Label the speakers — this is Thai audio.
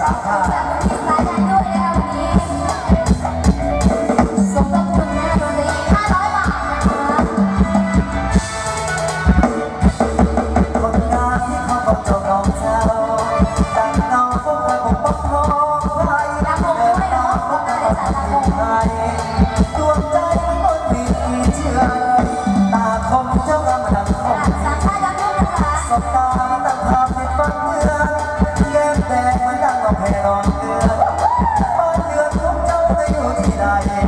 Speaker 1: ทนะ
Speaker 2: คะคนงาน
Speaker 1: ที่เขาต้องเจ้าของเจ้าดังเงาพวกเราปกครองใครเดินตามเราที่ไทยดวงใจมันบนมีเชื่อตาคมเจ้ากำลังคม
Speaker 2: สามชาติดังด้วยนะคะ
Speaker 1: สบตาตั้งภาพในฝันเดือนแก้มแดงมันดังเราแผ่นอน যায়